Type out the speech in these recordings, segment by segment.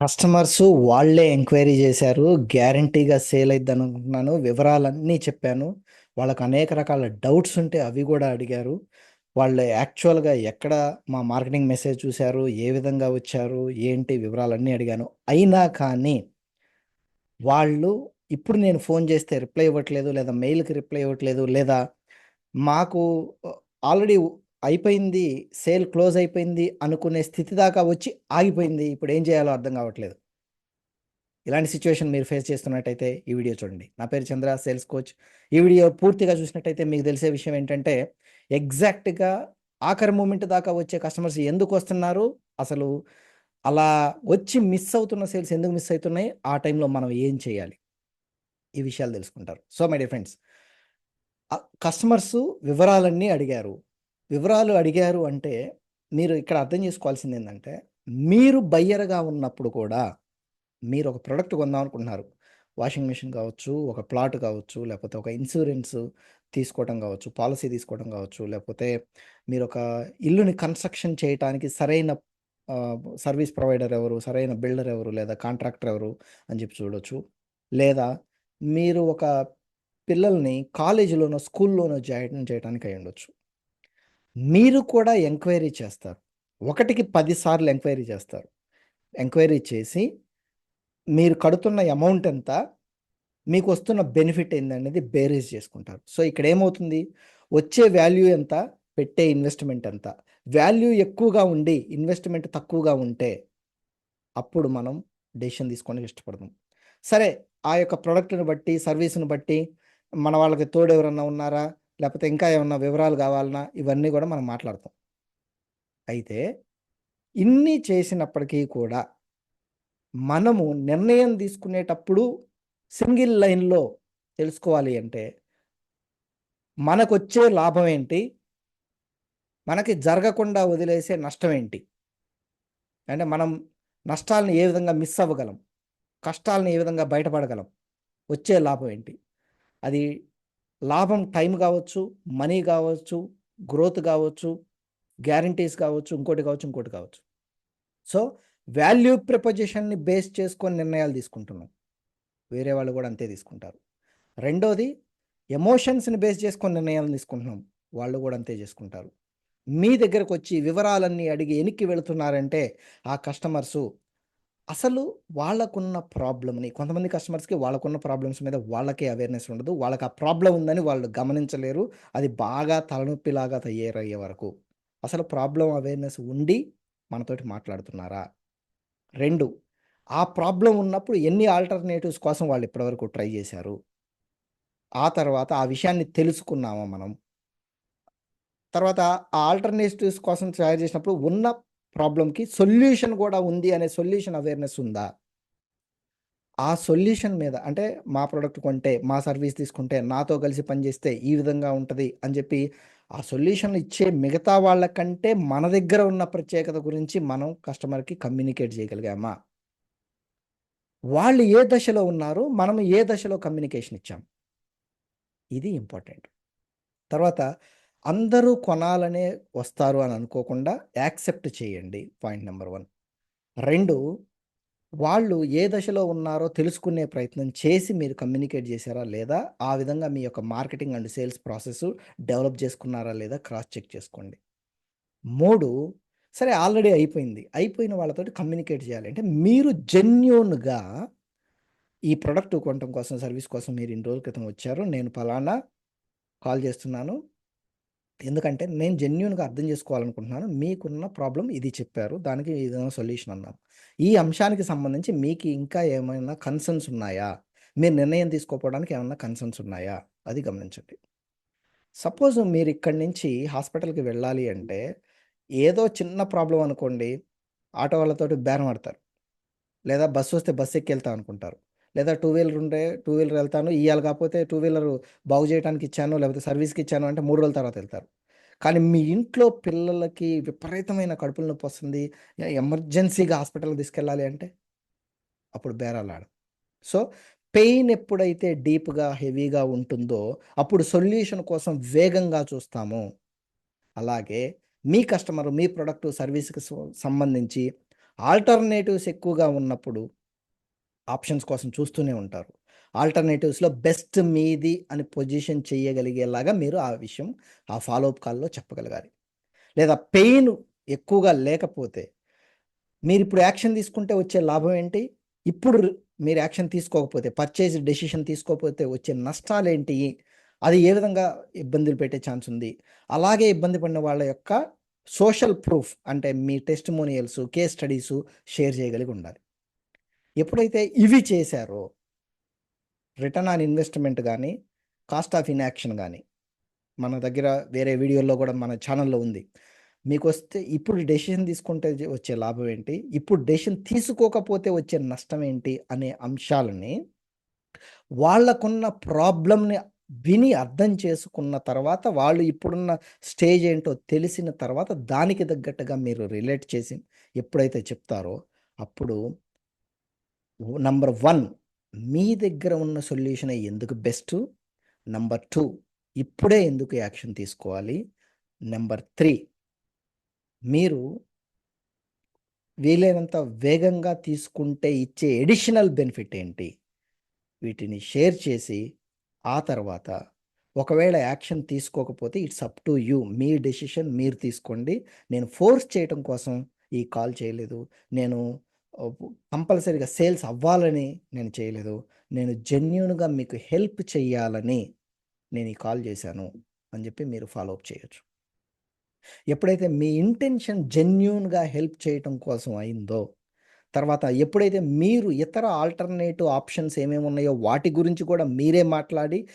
Customers వాళ్ళే enquiry చేశారు. గ్యారంటీగా సేల్ అయిద్ది వివరాలన్నీ చెప్పాను. వాళ్ళకి అనేక రకాల డౌట్స్ ఉంటే అవి కూడా అడిగారు. వాళ్ళు యాక్చువల్గా ఎక్కడ మా మార్కెటింగ్ మెసేజ్ చూశారు? ఏ విధంగా వచ్చారు? ఏంటి? వివరాలన్నీ అడిగాను. అయినా కానీ వాళ్ళు ఇప్పుడు నేను ఫోన్ చేస్తే రిప్లై ఇవ్వట్లేదు లేదా మెయిల్కి రిప్లై ఇవ్వట్లేదు లేదా మాకు ఆల్రెడీ అయిపోయింది సేల్ క్లోజ్ అయిపోయింది అనుకునే స్థితి దాకా వచ్చి ఆగిపోయింది. ఇప్పుడు ఏం చేయాలో అర్థం కావట్లేదు. ఇలాంటి సిచ్యువేషన్ మీరు ఫేస్ చేస్తున్నట్టయితే ఈ వీడియో చూడండి. నా పేరు చంద్ర సేల్స్ కోచ్. ఈ వీడియో పూర్తిగా చూసినట్టయితే మీకు తెలిసే విషయం ఏంటంటే ఎగ్జాక్ట్గా ఆఖరి మూమెంట్ దాకా వచ్చే కస్టమర్స్ ఎందుకు వస్తున్నారు? అసలు అలా వచ్చి మిస్ అవుతున్న సేల్స్ ఎందుకు మిస్ అవుతున్నాయి? ఆ టైంలో మనం ఏం చేయాలి? ఈ విషయాలు తెలుసుకుంటారు. So my dear friends customers వివరాలన్నీ అడిగారు. వివరాలు అడిగారు అంటే మీరు ఇక్కడ అర్థం చేసుకోవాల్సింది ఏంటంటే మీరు బయ్యర్గా ఉన్నప్పుడు కూడా మీరు ఒక ప్రోడక్ట్ కొందాం అనుకుంటున్నారు. వాషింగ్ మిషన్ కావచ్చు ఒక ప్లాట్ కావచ్చు లేకపోతే ఒక ఇన్సూరెన్స్ తీసుకోవడం కావచ్చు పాలసీ తీసుకోవడం కావచ్చు లేకపోతే మీరు ఒక ఇల్లుని కన్స్ట్రక్షన్ చేయడానికి సరైన సర్వీస్ ప్రొవైడర్ ఎవరు సరైన బిల్డర్ ఎవరు లేదా కాంట్రాక్టర్ ఎవరు అని చెప్పి చూడొచ్చు. లేదా మీరు ఒక పిల్లల్ని కాలేజీలోనో స్కూల్లోనో జాయిన్ చేయడానికి అయి ఉండొచ్చు మీరు కూడా ఎంక్వైరీ చేస్తారు. ఒకటికి పదిసార్లు ఎంక్వైరీ చేస్తారు. ఎంక్వైరీ చేసి మీరు కడుతున్న అమౌంట్ ఎంత మీకు వస్తున్న బెనిఫిట్ ఏందనేది బేరేజ్ చేసుకుంటారు. సో ఇక్కడ ఏమవుతుంది? వచ్చే వాల్యూ ఎంత? పెట్టే ఇన్వెస్ట్మెంట్ ఎంత? వాల్యూ ఎక్కువగా ఉండి ఇన్వెస్ట్మెంట్ తక్కువగా ఉంటే అప్పుడు మనం డెసిషన్ తీసుకోవడానికి ఇష్టపడదాం సరే ఆ యొక్క ప్రోడక్ట్ని బట్టి సర్వీస్ని బట్టి మన వాళ్ళకి తోడు ఎవరన్నా ఉన్నారా? లేకపోతే ఇంకా ఏమన్నా వివరాలు కావాలన్నా ఇవన్నీ కూడా మనం మాట్లాడతాం. అయితే ఇన్ని చేసినప్పటికీ కూడా మనము నిర్ణయం తీసుకునేటప్పుడు సింగిల్ లైన్లో తెలుసుకోవాలి అంటే మనకొచ్చే లాభం ఏంటి? మనకి జరగకుండా వదిలేసే నష్టం ఏంటి? అంటే మనం నష్టాలను ఏ విధంగా మిస్ అవ్వగలం? కష్టాలను ఏ విధంగా బయటపడగలం? వచ్చే లాభం ఏంటి? అది లాభం టైం కావచ్చు మనీ కావచ్చు గ్రోత్ కావచ్చు గ్యారంటీస్ కావచ్చు ఇంకోటి కావచ్చు ఇంకోటి కావచ్చు. సో వాల్యూ ప్రపోజిషన్ని బేస్ చేసుకొని నిర్ణయాలు తీసుకుంటున్నాం. వేరే వాళ్ళు కూడా అంతే తీసుకుంటారు. రెండోది ఎమోషన్స్ని బేస్ చేసుకొని నిర్ణయాలు తీసుకుంటున్నాం. వాళ్ళు కూడా అంతే చేసుకుంటారు. మీ దగ్గరకు వచ్చి వివరాలన్నీ అడిగి ఎనికి వెళుతున్నారంటే ఆ కస్టమర్సు అసలు వాళ్ళకున్న ప్రాబ్లమ్ని కొంతమంది కస్టమర్స్కి వాళ్ళకున్న ప్రాబ్లమ్స్ మీద వాళ్ళకే అవేర్నెస్ ఉండదు. వాళ్ళకి ఆ ప్రాబ్లం ఉందని వాళ్ళు గమనించలేరు. అది బాగా తలనొప్పిలాగా తయారయ్యే వరకు. అసలు ప్రాబ్లం అవేర్నెస్ ఉండి మనతోటి మాట్లాడుతున్నారా? రెండు ఆ ప్రాబ్లం ఉన్నప్పుడు ఎన్ని ఆల్టర్నేటివ్స్ కోసం వాళ్ళు ఇప్పటివరకు ట్రై చేశారు? ఆ తర్వాత ఆ విషయాన్ని తెలుసుకున్నామా మనం? తర్వాత ఆ ఆల్టర్నేటివ్స్ కోసం తయారు చేసినప్పుడు ఉన్న ప్రాబ్లంకి సొల్యూషన్ కూడా ఉంది అనే సొల్యూషన్ అవేర్నెస్ ఉందా? ఆ సొల్యూషన్ మీద అంటే మా ప్రోడక్ట్ కొంటే మా సర్వీస్ తీసుకుంటే నాతో కలిసి పనిచేస్తే ఈ విధంగా ఉంటుంది అని చెప్పి ఆ సొల్యూషన్ ఇచ్చే మిగతా వాళ్ళకంటే మన దగ్గర ఉన్న ప్రత్యేకత గురించి మనం కస్టమర్కి కమ్యూనికేట్ చేయగలిగామా? వాళ్ళు ఏ దశలో ఉన్నారు మనం ఏ దశలో కమ్యూనికేషన్ ఇచ్చాం? ఇది ఇంపార్టెంట్. తర్వాత అందరూ కొనాలనే వస్తారు అని అనుకోకుండా యాక్సెప్ట్ చేయండి పాయింట్ నెంబర్ వన్. రెండు వాళ్ళు ఏ దశలో ఉన్నారో తెలుసుకునే ప్రయత్నం చేసి మీరు కమ్యూనికేట్ చేశారా లేదా? ఆ విధంగా మీ యొక్క marketing and sales process develop చేసుకున్నారా లేదా? క్రాస్ చెక్ చేసుకోండి. మూడు సరే ఆల్రెడీ అయిపోయింది. అయిపోయిన వాళ్ళతో కమ్యూనికేట్ చేయాలి. అంటే మీరు జెన్యున్గా ఈ ప్రొడక్ట్ కొనటం కోసం సర్వీస్ కోసం మీరు ఇన్ని రోజుల క్రితం వచ్చారు. నేను ఫలానా కాల్ చేస్తున్నాను. ఎందుకంటే నేను జెన్యున్గా అర్థం చేసుకోవాలనుకుంటున్నాను. మీకున్న ప్రాబ్లం ఇది చెప్పారు. దానికి ఏదైనా సొల్యూషన్ అన్నాం ఈ అంశానికి సంబంధించి మీకు ఇంకా ఏమైనా కన్సర్న్స్ ఉన్నాయా? మీరు నిర్ణయం తీసుకోపోవడానికి ఏమైనా కన్సర్న్స్ ఉన్నాయా? అది గమనించండి. సపోజ్ మీరు ఇక్కడి నుంచి హాస్పిటల్కి వెళ్ళాలి అంటే ఏదో చిన్న ప్రాబ్లం అనుకోండి ఆటో వాళ్ళతోటి బేరం ఆడతారు. లేదా బస్సు వస్తే బస్సు ఎక్కి వెళ్తా అనుకుంటారు. లేదా టూ వీలర్ ఉంటే టూ వీలర్ వెళ్తాను. ఇవ్వాలి కాకపోతే టూ వీలర్ బాగు చేయడానికి ఇచ్చాను లేకపోతే సర్వీస్కి ఇచ్చాను అంటే మూడు రోజుల తర్వాత వెళ్తారు. కానీ మీ ఇంట్లో పిల్లలకి విపరీతమైన కడుపుల నొప్పి వస్తుంది. ఎమర్జెన్సీగా హాస్పిటల్కి తీసుకెళ్ళాలి అంటే అప్పుడు బేరాలాడు సో పెయిన్ ఎప్పుడైతే డీప్గా హెవీగా ఉంటుందో అప్పుడు సొల్యూషన్ కోసం వేగంగా చూస్తాము. అలాగే మీ కస్టమర్ మీ ప్రొడక్ట్ సర్వీస్కి సంబంధించి ఆల్టర్నేటివ్స్ ఎక్కువగా ఉన్నప్పుడు ఆప్షన్స్ కోసం చూస్తూనే ఉంటారు. ఆల్టర్నేటివ్స్లో బెస్ట్ మీది అని పొజిషన్ చేయగలిగేలాగా మీరు ఆ విషయం ఆ ఫాలోఅప్ కాల్లో చెప్పగలగాలి. లేదా పెయిన్ ఎక్కువగా లేకపోతే మీరు ఇప్పుడు యాక్షన్ తీసుకుంటే వచ్చే లాభం ఏంటి? ఇప్పుడు మీరు యాక్షన్ తీసుకోకపోతే పర్చేజ్ డెసిషన్ తీసుకోకపోతే వచ్చే నష్టాలు ఏంటి? అది ఏ విధంగా ఇబ్బందులు పెట్టే ఛాన్స్ ఉంది? అలాగే ఇబ్బంది పడిన వాళ్ళ యొక్క సోషల్ ప్రూఫ్ అంటే మీ టెస్టిమోనియల్స్ కేస్ స్టడీస్ షేర్ చేయగలిగి ఉండాలి. ఎప్పుడైతే ఇవి చేశారో రిటర్న్ ఆన్ ఇన్వెస్ట్మెంట్ కానీ కాస్ట్ ఆఫ్ ఇన్యాక్షన్ కానీ మన దగ్గర వేరే వీడియోల్లో కూడా మన ఛానల్లో ఉంది. మీకు వస్తే ఇప్పుడు డెసిషన్ తీసుకుంటే వచ్చే లాభం ఏంటి? ఇప్పుడు డెసిషన్ తీసుకోకపోతే వచ్చే నష్టం ఏంటి? అనే అంశాలని వాళ్ళకున్న ప్రాబ్లమ్ని విని అర్థం చేసుకున్న తర్వాత వాళ్ళు ఇప్పుడున్న స్టేజ్ ఏంటో తెలిసిన తర్వాత దానికి తగ్గట్టుగా మీరు రిలేట్ చేసి ఎప్పుడైతే చెప్తారో అప్పుడు నంబర్ వన్ మీ దగ్గర ఉన్న సొల్యూషన్ ఎందుకు బెస్ట్ నంబర్ టూ ఇప్పుడే ఎందుకు యాక్షన్ తీసుకోవాలి? నెంబర్ త్రీ మీరు వీలైనంత వేగంగా తీసుకుంటే ఇచ్చే ఎడిషనల్ బెనిఫిట్ ఏంటి? వీటిని షేర్ చేసి ఆ తర్వాత ఒకవేళ యాక్షన్ తీసుకోకపోతే ఇట్స్ అప్ టు యూ మీ డెసిషన్ మీరు తీసుకోండి. నేను ఫోర్స్ చేయటం కోసం ఈ కాల్ చేయలేదు. నేను కంపల్సరీగా సేల్స్ అవ్వాలని నేను చేయలేదు. నేను జెన్యున్గా మీకు హెల్ప్ చేయాలని నేను ఈ కాల్ చేశాను అని చెప్పి మీరు ఫాలో అప్ చేయొచ్చు. ఎప్పుడైతే మీ ఇంటెన్షన్ జెన్యున్గా హెల్ప్ చేయటం కోసం అయిందో తర్వాత ఎప్పుడైతే మీరు ఇతర ఆల్టర్నేటివ్ ఆప్షన్స్ ఏమేమి ఉన్నాయో వాటి గురించి కూడా మీరే మాట్లాడి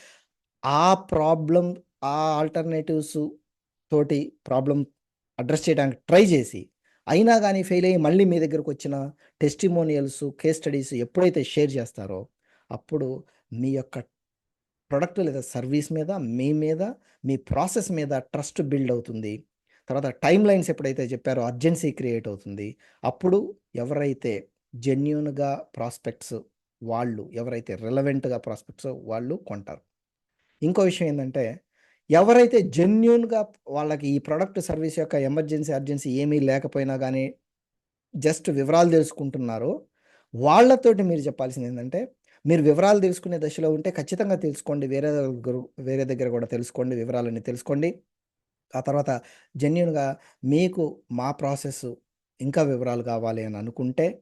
ఆ ప్రాబ్లం ఆ ఆల్టర్నేటివ్స్ తోటి ప్రాబ్లం అడ్రస్ చేయడానికి ట్రై చేసి అయినా కానీ ఫెయిల్ అయ్యి మళ్ళీ మీ దగ్గరకు వచ్చిన టెస్టిమోనియల్స్ కేస్ స్టడీస్ ఎప్పుడైతే షేర్ చేస్తారో అప్పుడు మీ యొక్క ప్రొడక్ట్ లేదా సర్వీస్ మీద మీ మీద మీ ప్రాసెస్ మీద ట్రస్ట్ బిల్డ్ అవుతుంది. తర్వాత టైం లైన్స్ ఎప్పుడైతే చెప్పారో అర్జెన్సీ క్రియేట్ అవుతుంది. అప్పుడు ఎవరైతే జెన్యున్గా ప్రాస్పెక్ట్స్ వాళ్ళు ఎవరైతే రిలవెంట్గా ప్రాస్పెక్ట్స్ వాళ్ళు కొంటారు. ఇంకో విషయం ఏంటంటే ఎవరైతే జెన్యున్గా వాళ్ళకి ఈ ప్రొడక్ట్ సర్వీస్ యొక్క ఎమర్జెన్సీ అర్జెన్సీ ఏమీ లేకపోయినా కానీ జస్ట్ వివరాలు తెలుసుకుంటున్నారో వాళ్ళతోటి మీరు చెప్పాల్సింది ఏంటంటే మీరు వివరాలు తెలుసుకునే దశలో ఉంటే ఖచ్చితంగా తెలుసుకోండి వేరే దగ్గర వేరే దగ్గర కూడా తెలుసుకోండి వివరాలన్నీ తెలుసుకోండి. ఆ తర్వాత జెన్యున్గా మీకు మా ప్రాసెస్ ఇంకా వివరాలు కావాలి అని అనుకుంటే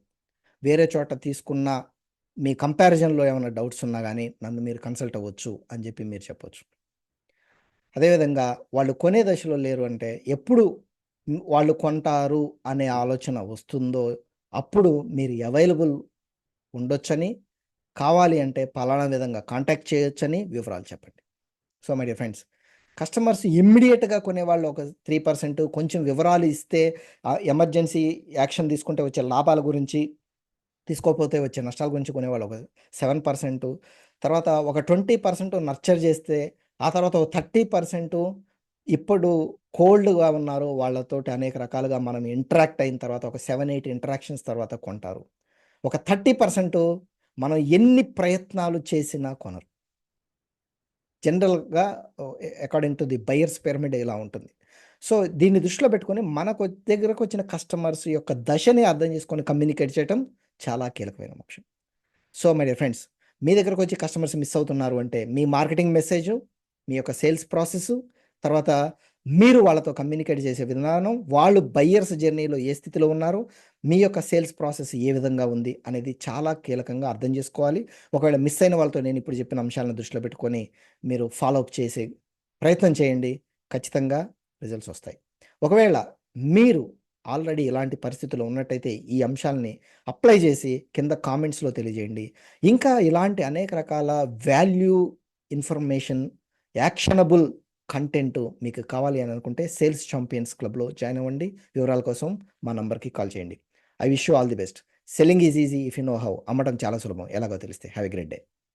వేరే చోట తీసుకున్న మీ కంపారిజన్లో ఏమైనా డౌట్స్ ఉన్నా కానీ నన్ను మీరు కన్సల్ట్ అవ్వచ్చు అని చెప్పి మీరు చెప్పొచ్చు. అదేవిధంగా వాళ్ళు కొనే దశలో లేరు అంటే ఎప్పుడు వాళ్ళు కొంటారు అనే ఆలోచన వస్తుందో అప్పుడు మీరు అవైలబుల్ ఉండొచ్చని కావాలి అంటే పలానా విధంగా కాంటాక్ట్ చేయొచ్చని వివరాలు చెప్పండి. So my dear friends customers ఇమ్మీడియట్గా కొనేవాళ్ళు ఒక త్రీ పర్సెంట్ కొంచెం వివరాలు ఇస్తే ఎమర్జెన్సీ యాక్షన్ తీసుకుంటే వచ్చే లాభాల గురించి తీసుకోకపోతే వచ్చే నష్టాల గురించి కొనేవాళ్ళు ఒక సెవెన్ పర్సెంట్ తర్వాత ఒక ట్వంటీ పర్సెంట్ నర్చర్ చేస్తే ఆ తర్వాత థర్టీ పర్సెంట్ ఇప్పుడు కోల్డ్గా ఉన్నారు వాళ్ళతోటి అనేక రకాలుగా మనం ఇంటరాక్ట్ అయిన తర్వాత ఒక సెవెన్ ఎయిట్ ఇంటరాక్షన్స్ తర్వాత కొంటారు. ఒక థర్టీ పర్సెంట్ మనం ఎన్ని ప్రయత్నాలు చేసినా కొనరు. జనరల్గా according to the buyers pyramid ఇలా ఉంటుంది. సో దీన్ని దృష్టిలో పెట్టుకొని మనకు దగ్గరకు వచ్చిన కస్టమర్స్ యొక్క దశని అర్థం చేసుకొని కమ్యూనికేట్ చేయడం చాలా కీలకమైన అంశం సో మై డియర్ ఫ్రెండ్స్ మీ దగ్గరకు వచ్చి కస్టమర్స్ మిస్ అవుతున్నారు అంటే మీ మార్కెటింగ్ మెసేజ్ మీ యొక్క సేల్స్ ప్రాసెస్ తర్వాత మీరు వాళ్ళతో కమ్యూనికేట్ చేసే విధానం వాళ్ళు బయ్యర్స్ జర్నీలో ఏ స్థితిలో ఉన్నారు మీ యొక్క సేల్స్ ప్రాసెస్ ఏ విధంగా ఉంది అనేది చాలా కీలకంగా అర్థం చేసుకోవాలి. ఒకవేళ మిస్ అయిన వాళ్ళతో నేను ఇప్పుడు చెప్పిన అంశాలను దృష్టిలో పెట్టుకొని మీరు ఫాలోఅప్ చేసే ప్రయత్నం చేయండి. ఖచ్చితంగా రిజల్ట్స్ వస్తాయి. ఒకవేళ మీరు ఆల్రెడీ ఇలాంటి పరిస్థితుల్లో ఉన్నట్టయితే ఈ అంశాలని అప్లై చేసి కింద కామెంట్స్లో తెలియజేయండి. ఇంకా ఇలాంటి అనేక రకాల వాల్యూ ఇన్ఫర్మేషన్ యాక్షనబుల్ కంటెంట్ మీకు కావాలి అని అనుకుంటే సేల్స్ ఛాంపియన్స్ క్లబ్లో జాయిన్ అవ్వండి. వివరాల కోసం మా నంబర్కి కాల్ చేయండి. I wish you all the best. Selling is easy if you know how. అమ్మటం చాలా సులభం. ఎలాగో తెలిస్తే. Have a great day.